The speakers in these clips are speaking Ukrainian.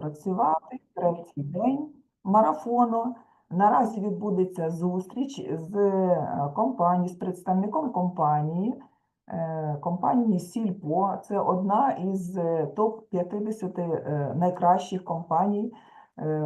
працювати. Третій день марафону. Наразі відбудеться зустріч з е, компанією, з представником компанії, е, компанії Сільпо. Це одна із топ-50 е, найкращих компаній,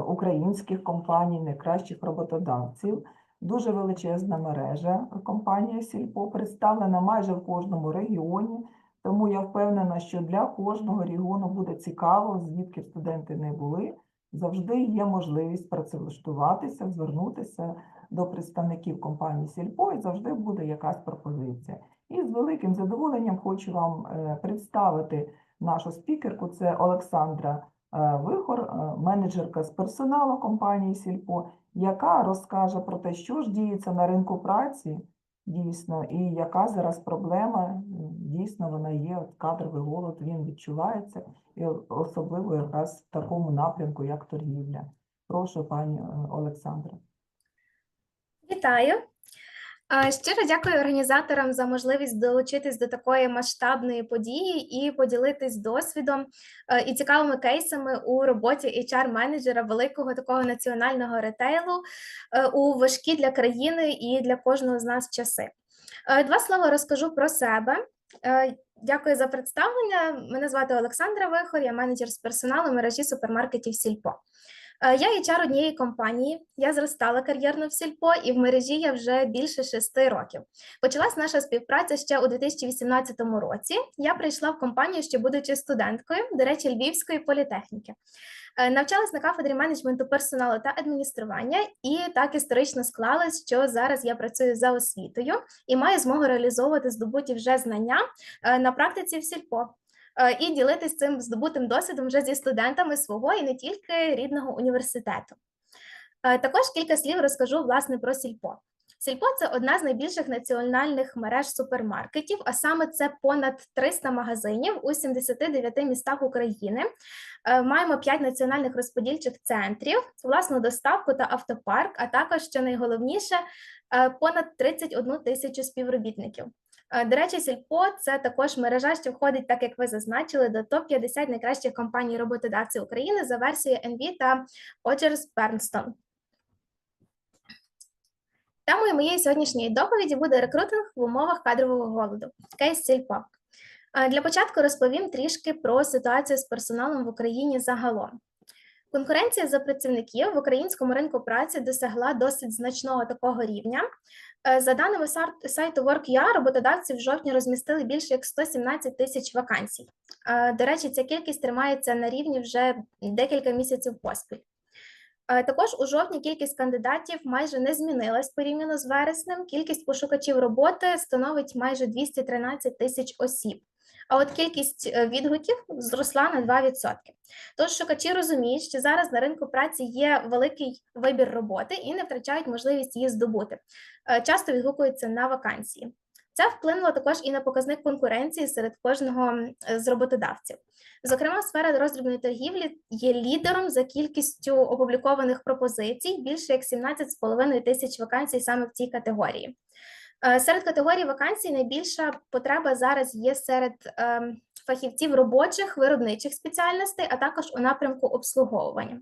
українських компаній, найкращих роботодавців. Дуже величезна мережа компанія Сільпо представлена майже в кожному регіоні. Тому я впевнена, що для кожного регіону буде цікаво, звідки студенти не були. Завжди є можливість працевлаштуватися, звернутися до представників компанії Сільпо, і завжди буде якась пропозиція. І з великим задоволенням хочу вам е, представити нашу спікерку. Це Олександра е, Вихор, е, менеджерка з персоналу компанії Сільпо, яка розкаже про те, що ж діється на ринку праці дійсно, і яка зараз проблема. Дійсно, вона є, от кадровий голод, він відчувається, і особливо якраз в такому напрямку, як торгівля. Прошу, пані е, Олександра. Вітаю! А, Щиро дякую організаторам за можливість долучитись до такої масштабної події і поділитись досвідом е, і цікавими кейсами у роботі HR-менеджера великого такого національного ретейлу е, у важкі для країни і для кожного з нас часи. Е, Два слова розкажу про себе. Е, Дякую за представлення. Мене звати Олександра Вихор, я менеджер з персоналу мережі супермаркетів Сільпо. Е, Я HR однієї компанії. Я зростала кар'єрно в сільпо, і в мережі я вже більше шести років. Почалась наша співпраця ще у 2018 році. Я прийшла в компанію, ще будучи студенткою, до речі, Львівської політехніки. Е, Навчалась на кафедрі менеджменту персоналу та адміністрування, і так історично склалось, що зараз я працюю за освітою і маю змогу реалізовувати здобуті вже знання е, на практиці в сільпо і ділитись цим здобутим досвідом вже зі студентами свого і не тільки рідного університету. Е, Також кілька слів розкажу власне про сільпо. Сільпо це одна з найбільших національних мереж супермаркетів, а саме це понад 300 магазинів у 79 містах України. Е, Маємо 5 національних розподільчих центрів, власну доставку та автопарк, а також, що найголовніше, е, понад 31 тисячу співробітників. Е, До речі, Сільпо це також мережа, що входить, так як ви зазначили, до топ-50 найкращих компаній роботодавців України за версією NV та Оджерс Бернстон. Темою моєї сьогоднішньої доповіді буде рекрутинг в умовах кадрового голоду. Кейс Сільпо. Е, Для початку розповім трішки про ситуацію з персоналом в Україні загалом. Конкуренція за працівників в українському ринку праці досягла досить значного такого рівня. Е, За даними сайту Work.ua, роботодавці в жовтні розмістили більше як 117 тисяч вакансій. Е, До речі, ця кількість тримається на рівні вже декілька місяців поспіль. Е, Також у жовтні кількість кандидатів майже не змінилась порівняно з вереснем. Кількість пошукачів роботи становить майже 213 тисяч осіб. А от кількість е, відгуків зросла на 2%. Тож шукачі розуміють, що зараз на ринку праці є великий вибір роботи і не втрачають можливість її здобути. Е, Часто відгукуються на вакансії. Це вплинуло також і на показник конкуренції серед кожного з роботодавців. Зокрема, сфера роздрібної торгівлі є лідером за кількістю опублікованих пропозицій, більше як 17,5 тисяч вакансій саме в цій категорії. Е, Серед категорій вакансій найбільша потреба зараз є серед ем, фахівців робочих виробничих спеціальностей, а також у напрямку обслуговування.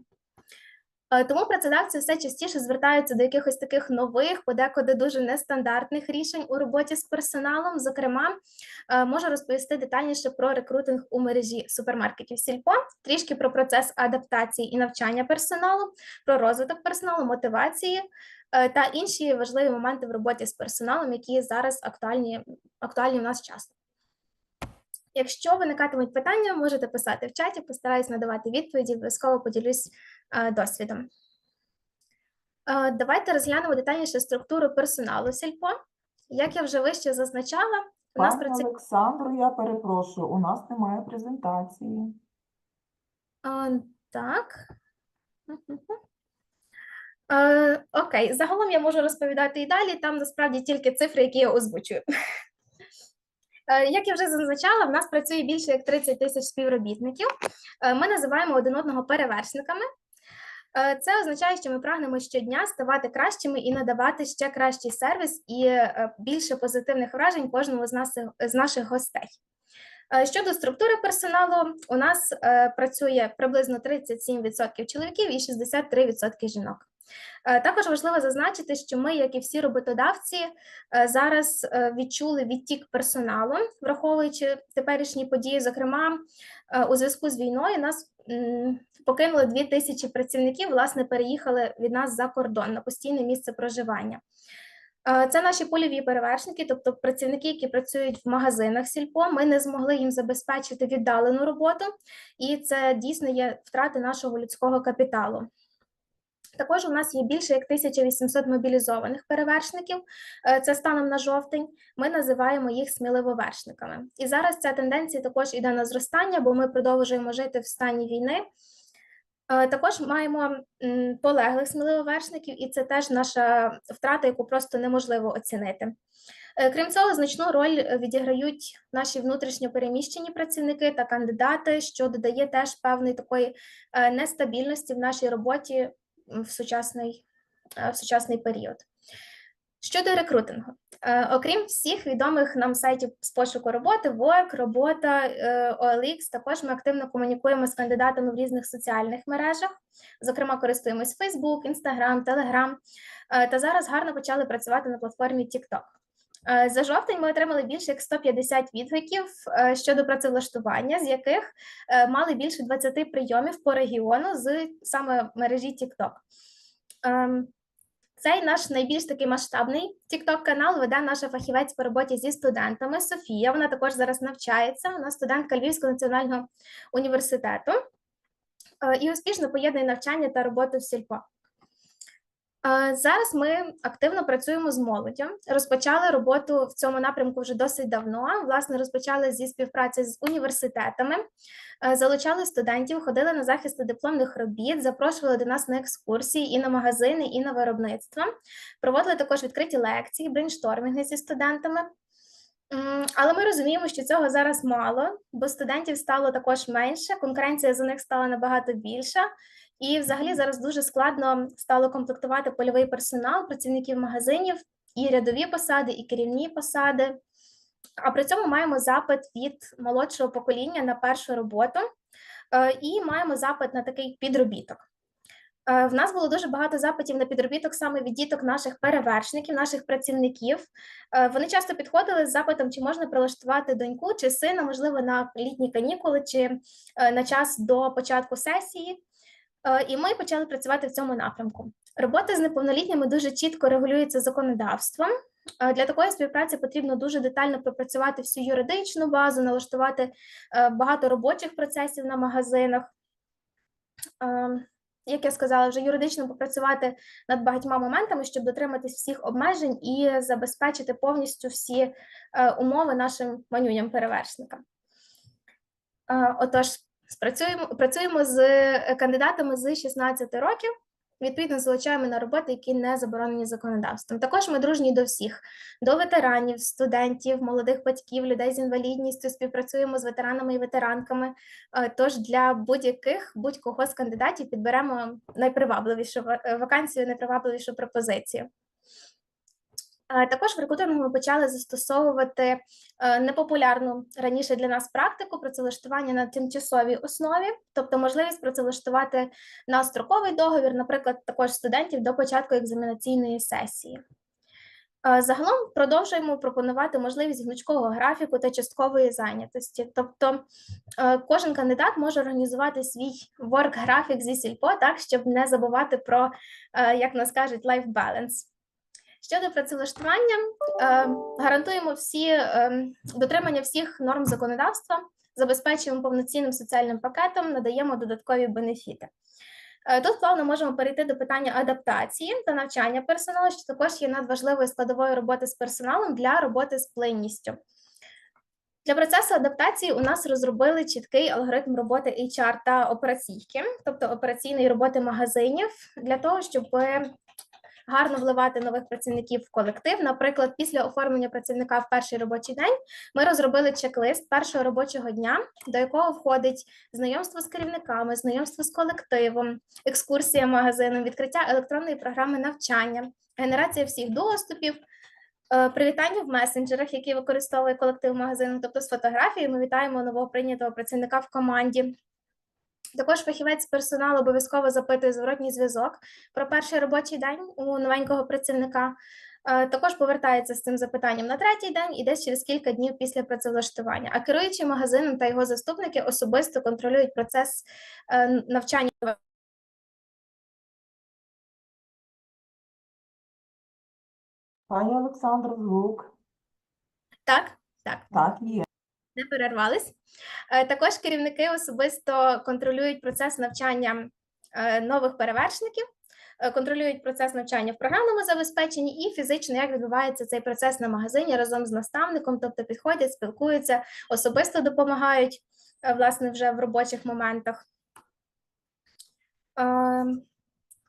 Е, Тому працедавці все частіше звертаються до якихось таких нових, подекуди дуже нестандартних рішень у роботі з персоналом. Зокрема, е, можу розповісти детальніше про рекрутинг у мережі супермаркетів Сільпо, трішки про процес адаптації і навчання персоналу, про розвиток персоналу, мотивації е, та інші важливі моменти в роботі з персоналом, які зараз актуальні, актуальні в нас часто. Якщо виникатимуть питання, можете писати в чаті, постараюсь надавати відповіді, обов'язково поділюсь е, досвідом. Е, Давайте розглянемо детальніше структуру персоналу Сільпо. Як я вже вище зазначала, у нас Пані працює Олександру, я перепрошую, у нас немає презентації. Так. Е, Окей, загалом я можу розповідати і далі. Там насправді тільки цифри, які я озвучую. Е, Як я вже зазначала, в нас працює більше як 30 тисяч співробітників. Е, Ми називаємо один одного перевершниками. Е, Це означає, що ми прагнемо щодня ставати кращими і надавати ще кращий сервіс і більше позитивних вражень кожному з нас з наших гостей. Щодо структури персоналу, у нас працює приблизно 37% чоловіків і 63% жінок. Е, Також важливо зазначити, що ми, як і всі роботодавці, е, зараз е, відчули відтік персоналу, враховуючи теперішні події. Зокрема, у зв'язку з війною нас покинули 2 тисячі працівників, власне, переїхали від нас за кордон на постійне місце проживання. Це наші польові перевершники, тобто працівники, які працюють в магазинах сільпо. Ми не змогли їм забезпечити віддалену роботу, і це дійсно є втрати нашого людського капіталу. Також у нас є більше як 1800 мобілізованих перевершників. е, Це станом на жовтень. Ми називаємо їх сміливовершниками. І зараз ця тенденція також іде на зростання, бо ми продовжуємо жити в стані війни. Е, Також маємо полеглих сміливовершників, і це теж наша втрата, яку просто неможливо оцінити. Е, Крім цього, значну роль відіграють наші внутрішньо переміщені працівники та кандидати, що додає теж певної такої нестабільності в нашій роботі в сучасний, е, в сучасний період. Щодо рекрутингу, Е, окрім всіх відомих нам сайтів з пошуку роботи, Work, робота, е, OLX, також ми активно комунікуємо з кандидатами в різних соціальних мережах. Зокрема, користуємось Facebook, Instagram, Telegram. Та зараз гарно почали працювати на платформі TikTok. Е, За жовтень ми отримали більше як 150 відгуків е, щодо працевлаштування, з яких е, мали більше 20 прийомів по регіону з саме мережі TikTok. Ем, Цей наш найбільш такий масштабний TikTok канал веде наша фахівець по роботі зі студентами Софія. Вона також зараз навчається. Вона студентка Львівського національного університету і успішно поєднує навчання та роботу в сільпо. Е, Зараз ми активно працюємо з молоддю. Розпочали роботу в цьому напрямку вже досить давно. Власне, розпочали зі співпраці з університетами, е, залучали студентів, ходили на захисти дипломних робіт, запрошували до нас на екскурсії і на магазини, і на виробництва. Проводили також відкриті лекції, брейнштормінги зі студентами. Але ми розуміємо, що цього зараз мало, бо студентів стало також менше, конкуренція за них стала набагато більша. І взагалі зараз дуже складно стало комплектувати польовий персонал, працівників магазинів, і рядові посади, і керівні посади. А при цьому маємо запит від молодшого покоління на першу роботу е, і маємо запит на такий підробіток. Е, В нас було дуже багато запитів на підробіток саме від діток наших перевершників, наших працівників. Е, Вони часто підходили з запитом, чи можна прилаштувати доньку чи сина, можливо, на літні канікули чи на час до початку сесії. Е, І ми почали працювати в цьому напрямку. Робота з неповнолітніми дуже чітко регулюється законодавством. Е, Для такої співпраці потрібно дуже детально пропрацювати всю юридичну базу, налаштувати е, багато робочих процесів на магазинах. Як я сказала, вже юридично попрацювати над багатьма моментами, щоб дотриматись всіх обмежень і забезпечити повністю всі умови нашим манюням-перевершникам. Отож, спрацюємо, працюємо з е, кандидатами з 16 років. Відповідно, залучаємо на роботи, які не заборонені законодавством. Також ми дружні до всіх, до ветеранів, студентів, молодих батьків, людей з інвалідністю. Співпрацюємо з ветеранами і ветеранками. Е, Тож для будь-яких будь-кого з кандидатів підберемо найпривабливішу е, вакансію, найпривабливішу пропозицію. Також в рекрутингу ми почали застосовувати е, непопулярну раніше для нас практику працевлаштування на тимчасовій основі, тобто можливість працевлаштувати на строковий договір, наприклад, також студентів до початку екзаменаційної сесії. Е, Загалом продовжуємо пропонувати можливість гнучкого графіку та часткової зайнятості. Тобто е, кожен кандидат може організувати свій work-графік зі сільпо так, щоб не забувати про, як нас кажуть, life balance. Щодо працевлаштування, е, гарантуємо всі е, дотримання всіх норм законодавства, забезпечуємо повноцінним соціальним пакетом, надаємо додаткові бенефіти. Е, Тут плавно можемо перейти до питання адаптації та навчання персоналу, що також є надважливою складовою роботи з персоналом для роботи з плинністю. Для процесу адаптації у нас розробили чіткий алгоритм роботи HR та операційки, тобто операційної роботи магазинів, для того, щоб гарно вливати нових працівників в колектив. Наприклад, після оформлення працівника в перший робочий день ми розробили чек-лист першого робочого дня, до якого входить знайомство з керівниками, знайомство з колективом, екскурсія магазином, відкриття електронної програми навчання, генерація всіх доступів. Е, Привітання в месенджерах, які використовує колектив магазину, тобто з фотографією. Ми вітаємо нового прийнятого працівника в команді. Також фахівець персоналу обов'язково запитує зворотній зв'язок про перший робочий день у новенького працівника. Е, Також повертається з цим запитанням на третій день і десь через кілька днів після працевлаштування. А керуючий магазином та його заступники особисто контролюють процес е, навчання. Пані Олександро, звук. Так, так. Так, є. Не перервались. Е, Також керівники особисто контролюють процес навчання е, нових перевершників, е, контролюють процес навчання в програмному забезпеченні і фізично, як відбувається цей процес на магазині разом з наставником, тобто підходять, спілкуються, особисто допомагають власне вже в робочих моментах.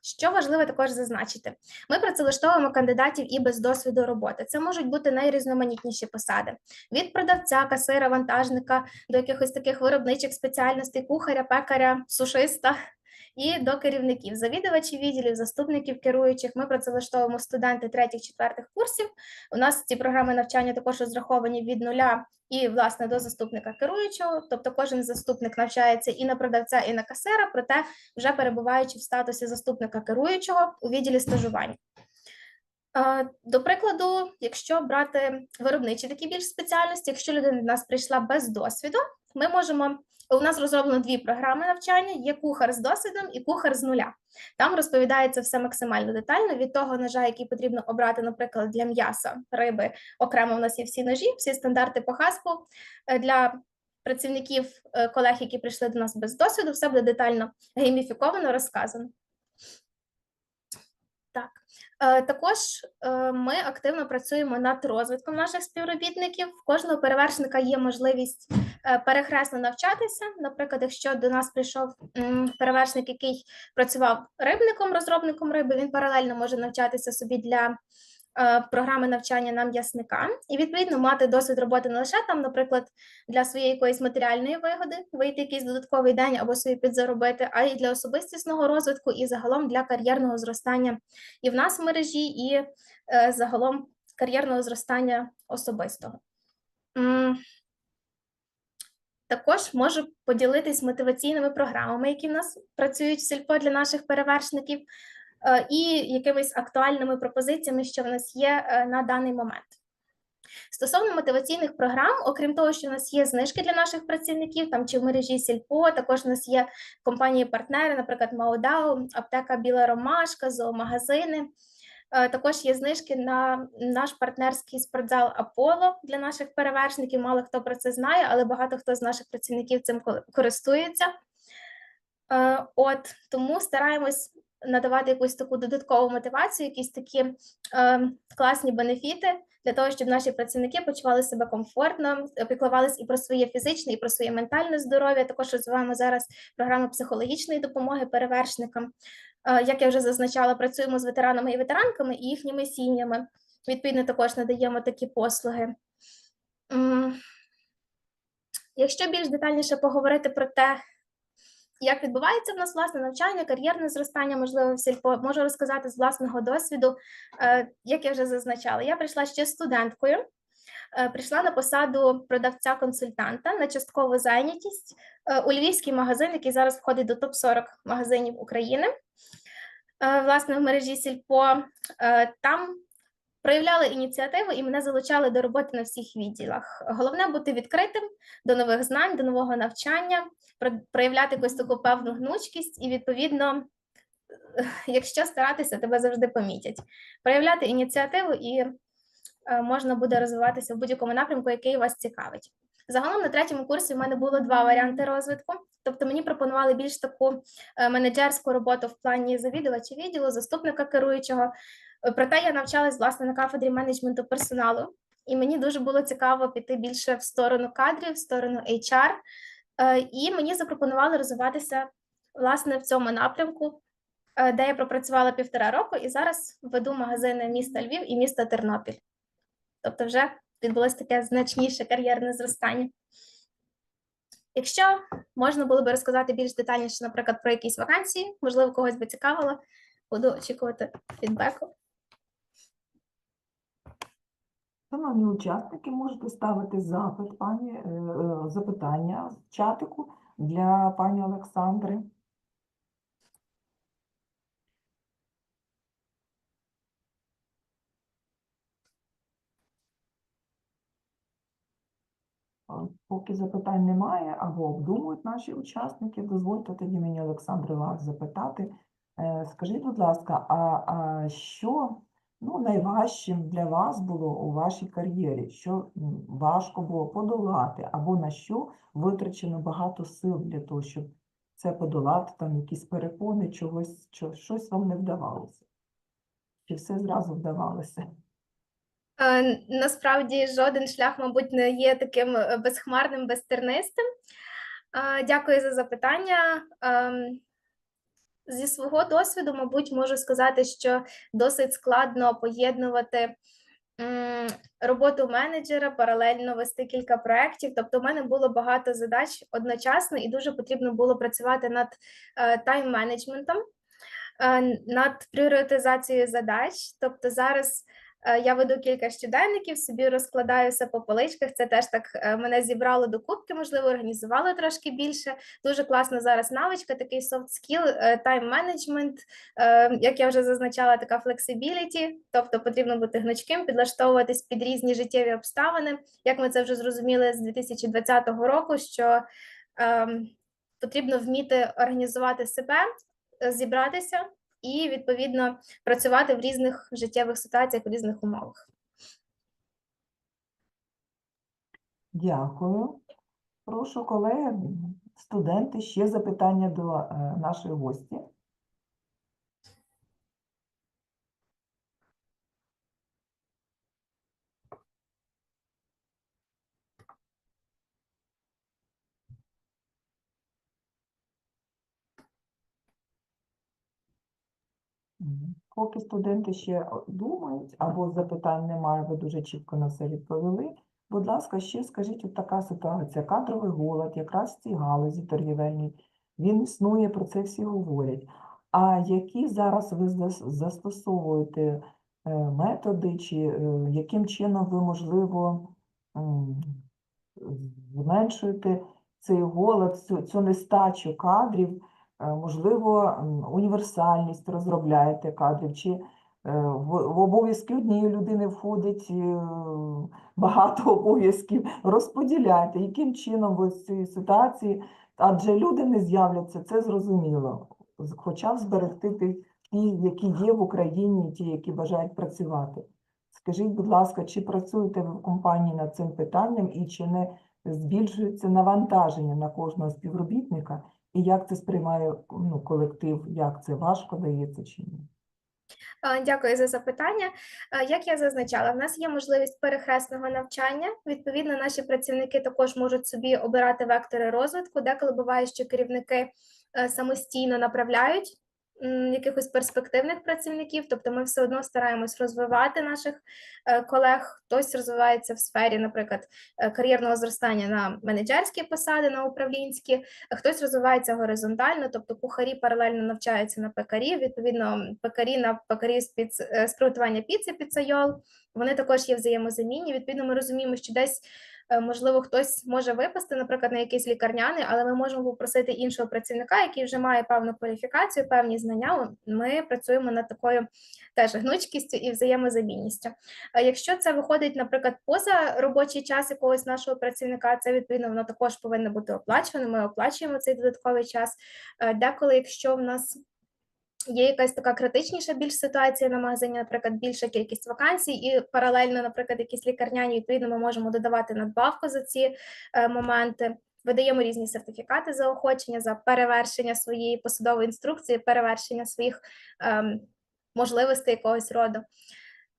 Що важливо також зазначити, ми працевлаштовуємо кандидатів і без досвіду роботи. Це можуть бути найрізноманітніші посади: від продавця, касира, вантажника до якихось таких виробничих спеціальностей, кухаря, пекаря, сушиста і до керівників, завідувачів відділів, заступників керуючих. Ми працевлаштовуємо студенти третіх, четвертих курсів. У нас ці програми навчання також розраховані від нуля і власне до заступника керуючого. Тобто, кожен заступник навчається і на продавця, і на касира, проте вже перебуваючи в статусі заступника керуючого у відділі стажувань. Е, До прикладу, якщо брати виробничі такі більш спеціальності, якщо людина до нас прийшла без досвіду, ми можемо. У нас розроблено дві програми навчання: є кухар з досвідом і кухар з нуля. Там розповідається все максимально детально від того ножа, який потрібно обрати, наприклад, для м'яса, риби. Окремо в нас є всі ножі, всі стандарти по хаспу Е, для працівників е, колег, які прийшли до нас без досвіду, все буде детально гейміфіковано, розказано. Так, Е, також ми активно працюємо над розвитком наших співробітників. В кожного перевершника є можливість перехресно навчатися. Наприклад, якщо до нас прийшов перевершник, який працював рибником, розробником риби, він паралельно може навчатися собі для е, програми навчання на м'ясника і відповідно мати досвід роботи не лише там, наприклад, для своєї якоїсь матеріальної вигоди, вийти якийсь додатковий день або собі підзаробити, а й для особистісного розвитку і загалом для кар'єрного зростання і в нас в мережі, і е, загалом кар'єрного зростання особистого. Також можу поділитись мотиваційними програмами, які в нас працюють в сільпо для наших перевершників, е, і якимись актуальними пропозиціями, що в нас є е, на даний момент. Стосовно мотиваційних програм, окрім того, що в нас є знижки для наших працівників, там чи в мережі Сільпо, також у нас є компанії-партнери, наприклад, Маудау, аптека Біла Ромашка, зоомагазини. Е, Також є знижки на наш партнерський спортзал Аполло для наших перевершників. Мало хто про це знає, але багато хто з наших працівників цим користується. Е, От тому стараємось надавати якусь таку додаткову мотивацію, якісь такі е, класні бенефіти для того, щоб наші працівники почували себе комфортно, піклувались і про своє фізичне, і про своє ментальне здоров'я. Також розвиваємо зараз програму психологічної допомоги перевершникам. Е, Як я вже зазначала, працюємо з ветеранами і ветеранками і їхніми сім'ями. Відповідно, також надаємо такі послуги. Якщо більш детальніше поговорити про те, як відбувається в нас власне навчання, кар'єрне зростання, можливо, в сільпо, можу розказати з власного досвіду, Е, як я вже зазначала. Я прийшла ще студенткою, прийшла на посаду продавця-консультанта на часткову зайнятість е, у львівський магазин, який зараз входить до топ-40 магазинів України. Е, Власне, в мережі Сільпо Е, там проявляли ініціативу і мене залучали до роботи на всіх відділах. Головне бути відкритим до нових знань, до нового навчання, про- проявляти якусь таку певну гнучкість і, відповідно, е, якщо старатися, тебе завжди помітять. Проявляти ініціативу і е, можна буде розвиватися в будь-якому напрямку, який вас цікавить. Загалом на третьому курсі в мене було два варіанти розвитку. Тобто мені пропонували більш таку е, менеджерську роботу в плані завідувача відділу, заступника керуючого. Е, Проте я навчалась власне на кафедрі менеджменту персоналу, і мені дуже було цікаво піти більше в сторону кадрів, в сторону HR. Е, І мені запропонували розвиватися власне в цьому напрямку, е, де я пропрацювала півтора року, і зараз веду магазини міста Львів і міста Тернопіль. Тобто, вже відбулося таке значніше кар'єрне зростання. Якщо можна було би розказати більш детальніше, наприклад, про якісь вакансії, можливо, когось би цікавило, буду очікувати фідбеку. Шановні учасники, можете ставити запит, пані, е, е, запитання в чатику для пані Олександри. Е, Поки запитань немає або обдумують наші учасники, дозвольте тоді мені, Олександре, вас запитати. Е, Скажіть, будь ласка, а, а що ну, найважчим для вас було у вашій кар'єрі? Що важко було подолати, або на що витрачено багато сил для того, щоб це подолати, там якісь перепони, чогось, що, щось вам не вдавалося? Чи все зразу вдавалося? Е, Насправді жоден шлях, мабуть, не є таким е, безхмарним, безтернистим. Е, Дякую за запитання. Ем, Зі свого досвіду, мабуть, можу сказати, що досить складно поєднувати роботу менеджера, паралельно вести кілька проєктів. Тобто, в мене було багато задач одночасно, і дуже потрібно було працювати над тайм-менеджментом, над пріоритизацією задач. Тобто зараз я веду кілька щоденників, собі розкладаю все по поличках. Це теж так е, мене зібрало до кубки, можливо, організувало трошки більше. Дуже класна зараз навичка, такий soft skill, е, тайм-менеджмент, е, як я вже зазначала, така flexibility, тобто потрібно бути гнучким, підлаштовуватись під різні життєві обставини. Як ми це вже зрозуміли з 2020 року, що ем, потрібно вміти організувати себе, е, зібратися і відповідно працювати в різних життєвих ситуаціях, в різних умовах. Дякую. Прошу, колеги, студенти, ще запитання до е, нашої гості. Поки студенти ще думають або запитань немає, ви дуже чітко на все відповіли. Будь ласка, ще скажіть, от така ситуація, кадровий голод, якраз в цій галузі торгівельній, він існує, про це всі говорять. А які зараз ви застосовуєте е, методи, чи е, яким чином ви, можливо, зменшуєте цей голод, цю нестачу кадрів? Е, Можливо, універсальність розробляєте кадрів, чи е, в, обов'язки однієї людини входить е, багато обов'язків. Розподіляйте, яким чином ви з цієї ситуації, адже люди не з'являться, це зрозуміло. Хоча б зберегти ті, які є в Україні, ті, які бажають працювати. Скажіть, будь ласка, чи працюєте ви в компанії над цим питанням і чи не збільшується навантаження на кожного співробітника? І як це сприймає ну, колектив, як це важко дається чи ні? Дякую за запитання. Як я зазначала, в нас є можливість перехресного навчання. Відповідно, наші працівники також можуть собі обирати вектори розвитку. Деколи буває, що керівники е, самостійно направляють якихось перспективних працівників, тобто ми все одно стараємось розвивати наших е, колег. Хтось розвивається в сфері, наприклад, е, кар'єрного зростання на менеджерські посади, на управлінські, хтось розвивається горизонтально, тобто кухарі паралельно навчаються на пекарів, відповідно, пекарі на пекарі з, е, з приготування піци піцайол, вони також є взаємозамінні. Відповідно, ми розуміємо, що десь можливо хтось може випасти, наприклад, на якийсь лікарняний, але ми можемо попросити іншого працівника, який вже має певну кваліфікацію, певні знання. Ми працюємо над такою теж гнучкістю і взаємозамінністю. Якщо це виходить, наприклад, поза робочий час якогось нашого працівника, це відповідно воно також повинно бути оплачувано. Ми оплачуємо цей додатковий час. Е, Деколи, якщо в нас є якась така критичніша більш ситуація на магазині, наприклад, більша кількість вакансій, і паралельно, наприклад, якісь лікарняні, відповідно, ми можемо додавати надбавку за ці е, моменти. Видаємо різні сертифікати заохочення за перевершення своєї посадової інструкції, перевершення своїх ем, можливостей якогось роду.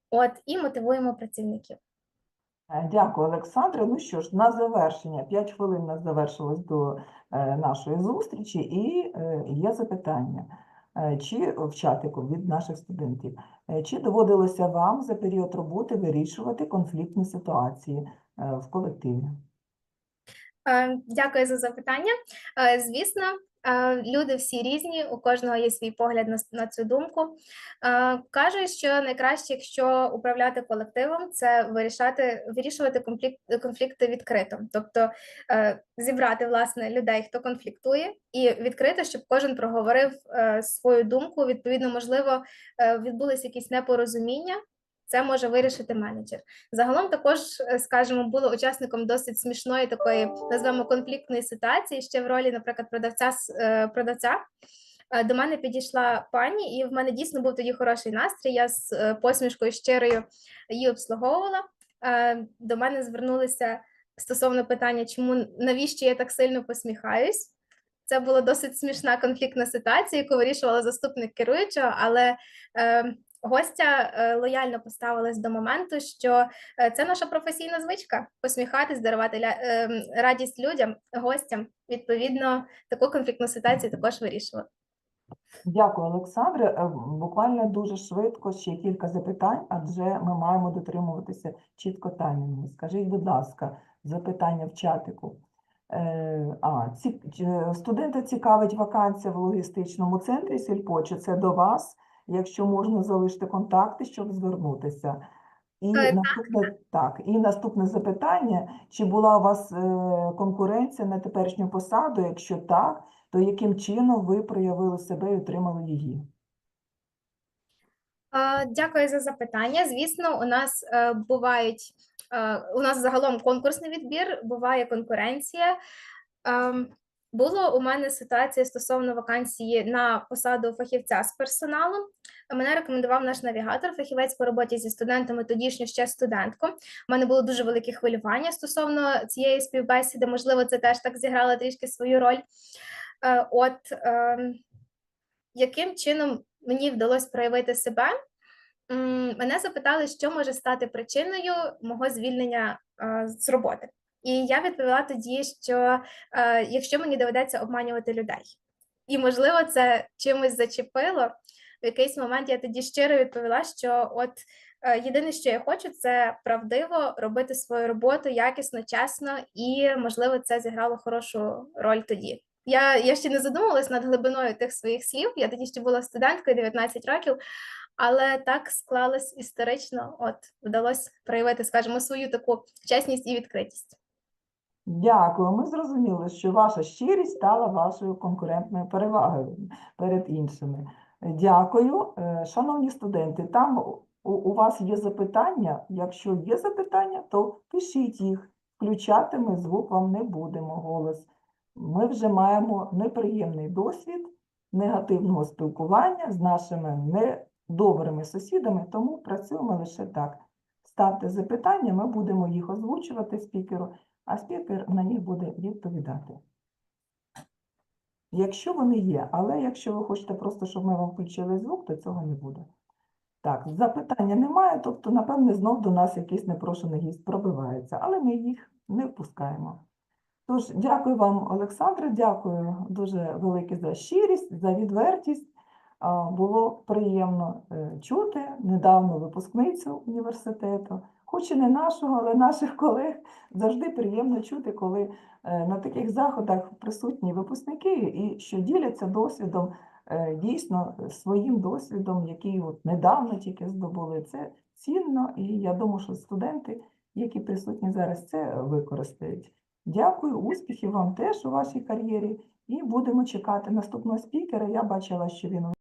От і мотивуємо працівників. Е, Дякую, Олександре. Ну що ж, на завершення, 5 хвилин нас завершилось до е, нашої зустрічі, і е, є запитання. Е, Чи в чатику від наших студентів, Е, чи доводилося вам за період роботи вирішувати конфліктні ситуації е, в колективі? Дякую за запитання. Звісно, Люди всі різні, у кожного є свій погляд на, на цю думку. Е, Кажуть, що найкраще, якщо управляти колективом, це вирішати, вирішувати конфлікт, конфлікти відкрито, тобто е, зібрати власне людей, хто конфліктує, і відкрито, щоб кожен проговорив е, свою думку. Відповідно, можливо, е, відбулись якісь непорозуміння. Це може вирішити менеджер. Загалом також, е, скажімо, було учасником досить смішної такої, назвемо конфліктної ситуації. Ще в ролі, наприклад, продавця е, продавця. Е, До мене підійшла пані, і в мене дійсно був тоді хороший настрій. Я з посмішкою щирою її обслуговувала. До мене звернулися стосовно питання, чому навіщо я так сильно посміхаюсь. Це була досить смішна конфліктна ситуація, яку вирішувала заступник керуючого, але гостя е, лояльно поставилась до моменту, що е, це наша професійна звичка посміхатись, дарувати е, радість людям, гостям. Відповідно, таку конфліктну ситуацію також вирішувала. Дякую, Олександре. Буквально дуже швидко ще кілька запитань, адже ми маємо дотримуватися чітко таймінгу. Скажіть, будь ласка, запитання в чатику. А, ці, студента цікавить вакансія в логістичному центрі Сільпо, чи це до вас? Якщо можна, залиште контакти, щоб звернутися. І Е, так. наступне, так, і наступне запитання, чи була у вас е, конкуренція на теперішню посаду? Якщо так, то яким чином ви проявили себе і отримали її? Дякую за запитання. Звісно, у нас е, бувають е, у нас загалом конкурсний відбір, буває конкуренція. Ем, Було у мене ситуація стосовно вакансії на посаду фахівця з персоналу. Мене рекомендував наш навігатор, фахівець по роботі зі студентами, тодішню ще студентку. У мене було дуже велике хвилювання стосовно цієї співбесіди. Можливо, це теж так зіграло трішки свою роль. Е, От ем, яким чином мені вдалося проявити себе? Мене запитали, що може стати причиною мого звільнення е, з роботи. І я відповіла тоді, що е, якщо мені доведеться обманювати людей, і можливо, це чимось зачепило. В якийсь момент я тоді щиро відповіла, що от е, єдине, що я хочу, це правдиво робити свою роботу якісно, чесно, і можливо, це зіграло хорошу роль тоді. Я, я ще не задумувалась над глибиною тих своїх слів. Я тоді ще була студенткою 19 років, але так склалось історично. От вдалося проявити, скажімо, свою таку чесність і відкритість. Дякую. Ми зрозуміли, що ваша щирість стала вашою конкурентною перевагою перед іншими. Дякую. Е, Шановні студенти, там у, у вас є запитання. Якщо є запитання, то пишіть їх. Включати ми звук вам не будемо, голос. Ми вже маємо неприємний досвід негативного спілкування з нашими недобрими сусідами, тому працюємо лише так. Ставте запитання, ми будемо їх озвучувати спікеру а спікер на них буде відповідати. Якщо вони є, але якщо ви хочете просто, щоб ми вам включили звук, то цього не буде. Так, запитання немає, тобто, напевне, знов до нас якийсь непрошений гість пробивається, але ми їх не впускаємо. Тож, дякую вам, Олександре, дякую дуже велике за щирість, за відвертість. Було приємно е, чути недавно випускницю університету, хоч і не нашого, але наших колег. Завжди приємно чути, коли е, на таких заходах присутні випускники і що діляться досвідом, е, дійсно своїм досвідом, який от недавно тільки здобули. Це цінно, і я думаю, що студенти, які присутні зараз, це використають. Дякую, успіхів вам теж у вашій кар'єрі. І будемо чекати наступного спікера. Я бачила, що він